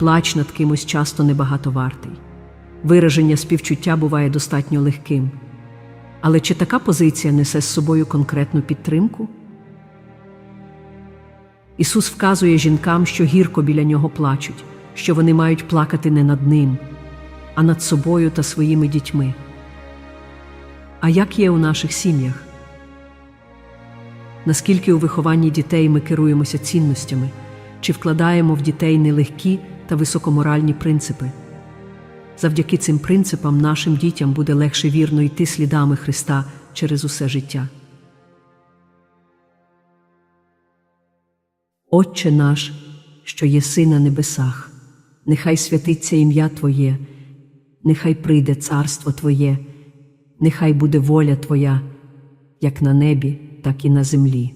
плач над кимось часто небагато вартий. Вираження співчуття буває достатньо легким. Але чи така позиція несе з собою конкретну підтримку? Ісус вказує жінкам, що гірко біля нього плачуть, що вони мають плакати не над ним, а над собою та своїми дітьми. А як є у наших сім'ях? Наскільки у вихованні дітей ми керуємося цінностями, чи вкладаємо в дітей нелегкі та високоморальні принципи? Завдяки цим принципам нашим дітям буде легше вірно йти слідами Христа через усе життя. Отче наш, що єси на небесах, нехай святиться ім'я Твоє, нехай прийде царство Твоє, нехай буде воля Твоя, як на небі, так і на землі.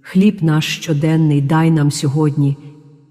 Хліб наш щоденний дай нам сьогодні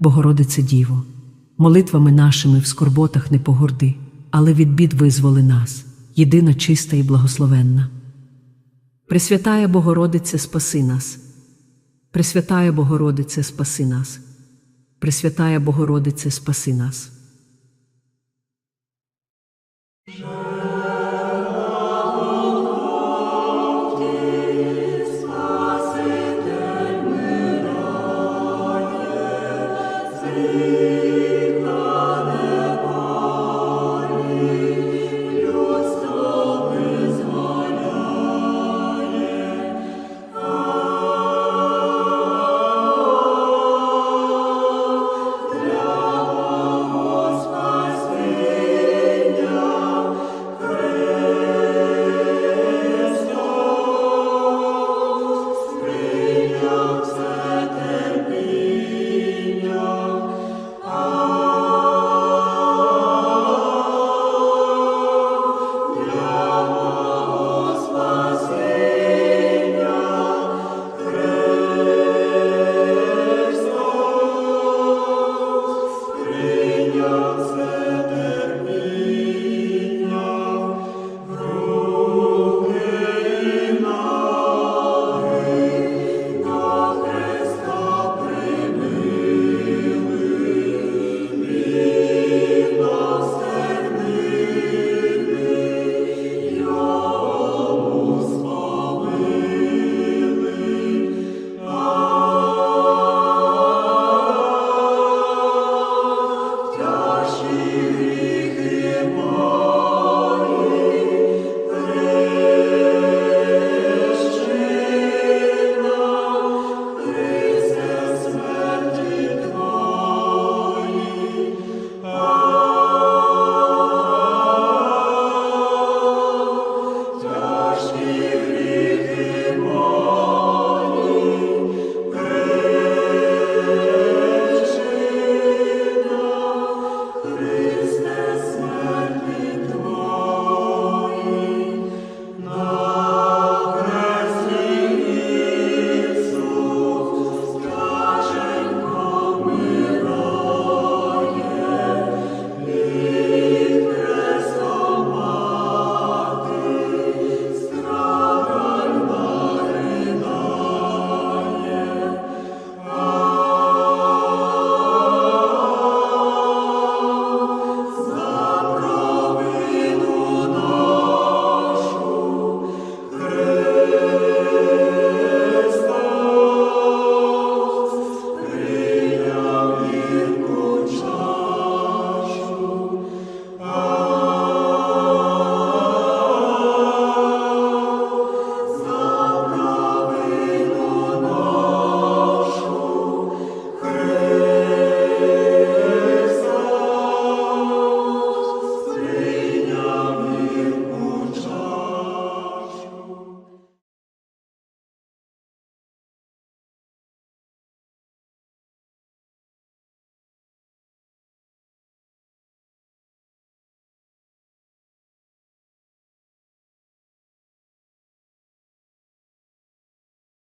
Богородице Діво, молитвами нашими в скорботах не погорди, але від бід визволи нас, єдина чиста і благословенна. Пресвятая Богородице, спаси нас. Пресвятая Богородице, спаси нас. Пресвятая Богородице, спаси нас. Música